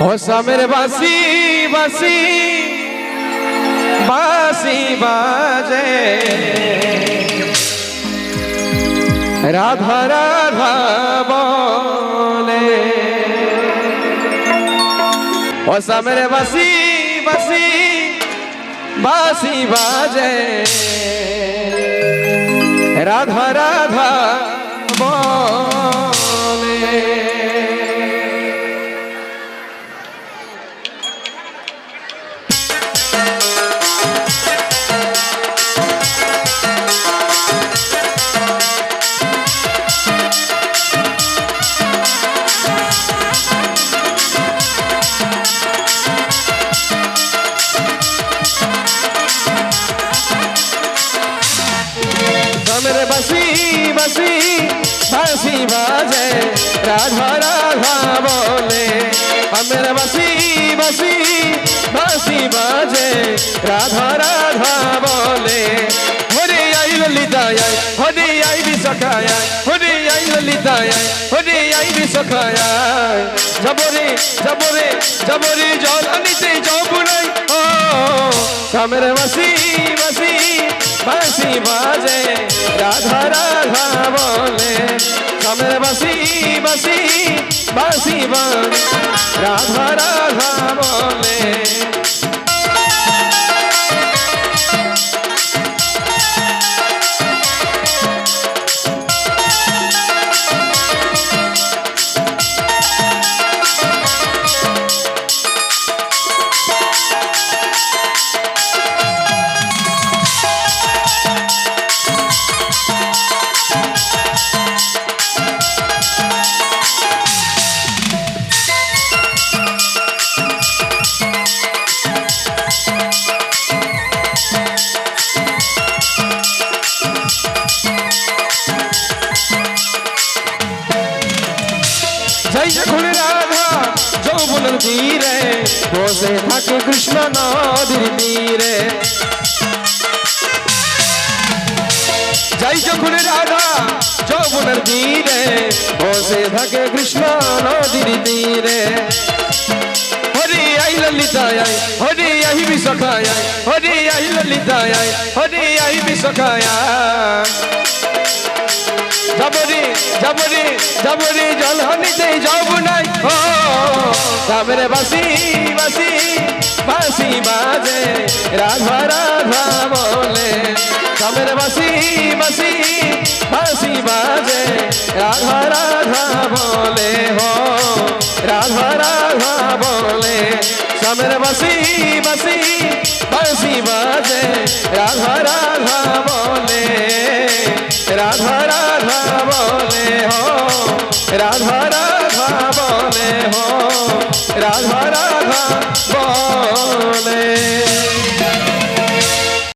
হোসামের বাসি বাসি বাসি বাজে রাধা রাধা বলে হোসামের বাসি বাসি বাসি বাজে রাধা রাধা बसी बसी बाजे, राधा राधा बोले। अमेर बसी बसी बसी बाजे, राधा राधा बोले। हरे आई ललिता आई हरे आई भी सखाया हरे आई ललिता आई हरे आई भी सखाया जबरे जबरे जबरे जल, अनिते जबुराई ओ। सामने बसी बसी बसी बाजे, राधा राधा রাধা বলে। সবে বাসি বাসি বাসি বান রাধা রাধা বলে। যৌবনের তীরে বসে থাকে কৃষ্ণ নদীর তীরে যাই যখন রাধা যৌবনের তীরে বসে থাকে কৃষ্ণ নদীর তীরে Hari I ললিতায় I Hari I বিশখায় I Hari I ললিতায় I Hari I বিশখায় যাবরি যাবরি যাবরি জল হানিতে যাব নাই ও সামনে বাসি বাসি বাসি বাজে। রাধা রাধা বলে। সামনে বাসি বাসি বাসি বাজে। রাধা রাধা বলে, হো। রাধা রাধা বলে। সামনে বাসি বাসি বাসি বাজে। রাধা রাধা বলে। রাধা রাধা বলে, হো। রাধা রাধা বলে, হো। রাধা রাধা